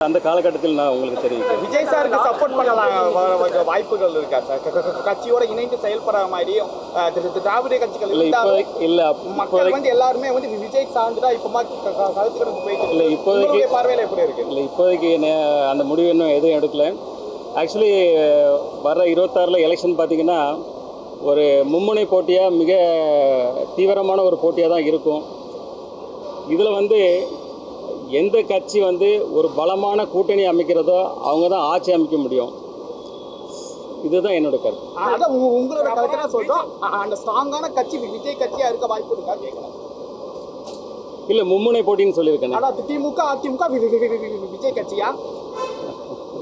அந்த காலகட்டத்தில் நான் உங்களுக்கு தெரிவிக்கிறேன். விஜய் சாருக்கு சப்போர்ட் பண்ணலாம். வாய்ப்புகள் இருக்கா சார் கட்சியோட இணைந்து செயல்படுற மாதிரி திராவிட கட்சிகள் இல்லை இல்லை மக்கள் வந்து எல்லாருமே வந்து விஜய் சார்ந்துதான் இப்பமா க- க- கருத்து கணிப்பு போயிட்டு இல்லை. இப்போதைக்கு பார்வையில எப்படி இருக்கு? இல்லை இப்போதைக்கு அந்த முடிவு இன்னும் எதுவும் எடுக்கல. ஆக்சுவலி வர்ற இருபத்தாறில் எலெக்ஷன் பார்த்தீங்கன்னா ஒரு மும்முனை போட்டியாக மிக தீவிரமான ஒரு போட்டியாக தான் இருக்கும். இதில் வந்து எந்த கட்சி வந்து ஒரு பலமான கூட்டணி அமைக்கிறதோ அவங்க தான் ஆட்சி அமைக்க முடியும். இதுதான் என்னோட கருத்து. அதான் உங்க- உங்களோட கருத்தை அஹ், அந்த ஸ்ட்ராங்கான கட்சி விஜய் கட்சியா இருக்க வாய்ப்பு இருக்கா கேட்கலாம் இல்லை மும்முனை போட்டின்னு சொல்லியிருக்கேன். திமுக அதிமுக விஜய் கட்சியா?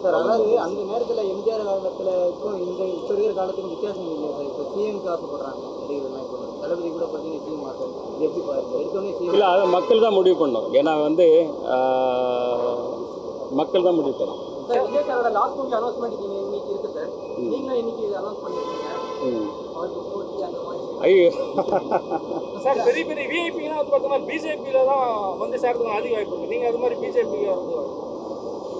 சார் அதாவது அந்த நேரத்தில் எம்ஜிஆர் காலத்துலக்கும் இந்த இப்போ இருக்கிற காலத்துக்கும் வித்தியாசம் இல்லையா சார்? இப்போ சிஎம்க்கு ஆசைப்படுறாங்க நடிகர்கள்லாம் இப்போ. தளபதி கூட பார்த்தீங்கன்னா சிஎம் ஆசை எப்படி பாருங்க எடுத்தோடனே சிஎம் இல்லை அதை மக்கள் தான் முடிவு பண்ணணும். ஏன்னா வந்து மக்கள் தான் முடிவு பண்ணணும். சார் விஜய் சாரோட லாஸ்ட் மூவி அனௌன்ஸ்மெண்ட் இன்னைக்கு இருக்கு சார். நீங்களும் இன்னைக்கு அனௌன்ஸ் பண்ணிருக்கீங்க. ஐயோ. சார் பெரிய பெரிய விஐபிலாம் வந்து பார்த்தோம்னா பிஜேபியில தான் வந்து சேர்றதுக்கு அதிக வாய்ப்பு இருக்கு. நீங்க அது மாதிரி பிஜேபி வந்து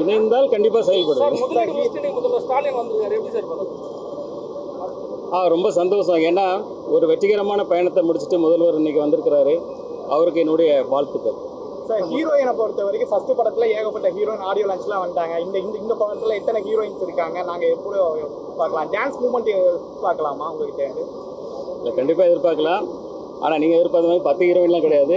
இணைந்தால் கண்டிப்பாக பண்ணுறது ஆ ரொம்ப சந்தோஷம். ஏன்னா ஒரு வெற்றிகரமான பயணத்தை முடிச்சுட்டு முதல்வர் இன்னைக்கு வந்திருக்கிறாரு. அவருக்கு என்னுடைய வாழ்த்துக்கள். சார் ஹீரோயினை பொறுத்த வரைக்கும் ஃபர்ஸ்ட் படத்துல ஏகப்பட்ட ஹீரோயின் ஆடியோ லான்ச்லாம் வந்துட்டாங்க. இந்த இந்த இந்த படத்துல எத்தனை ஹீரோயின்ஸ் இருக்காங்க? நாங்க எப்படி பார்க்கலாம். டான்ஸ் மூமெண்ட் பார்க்கலாமா உங்ககிட்ட? இருந்து இல்லை கண்டிப்பாக எதிர்பார்க்கலாம். ஆனால் நீங்கள் எதிர்பார்த்த மாதிரி பத்து ஹீரோயின்லாம் கிடையாது.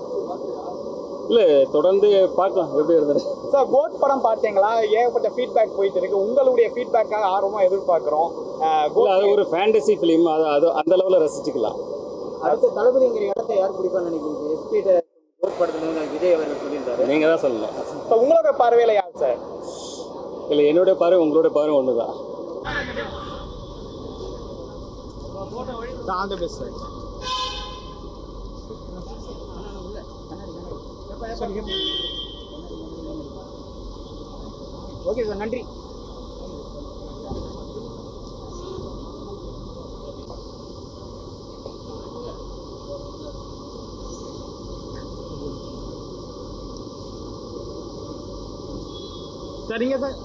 இல்லை தொடர்ந்து பார்க்கலாம். எப்படி இருந்தது சார் கோட் படம் பார்த்தீங்களா? ஏகப்பட்ட ஃபீட்பேக் போயிட்டு இருக்கு. உங்களுடைய ஃபீட்பேக்காக ஆர்வமா எதிர்பார்க்குறோம். இல்லை அது ஒரு ஃபேண்டசி ஃபிலிம் அது அது அந்த லெவலில் ரசிச்சுக்கலாம். அடுத்த தளபதிங்கிற இடத்த யார் பிடிப்பான்னு நினைக்கிறீங்க? எஸ்பிட்ட ஓட் படத்துல விஜய் அவர்கள் சொல்லியிருந்தாரு. நீங்கள் தான் சொல்லணும். இப்போ உங்களோட பார்வையில யார் சார் இல்லை என்னுடைய பார்வை உங்களோட பார்வை ஒன்று தான் all the best sir okay sir நன்றி. சரிங்க சார்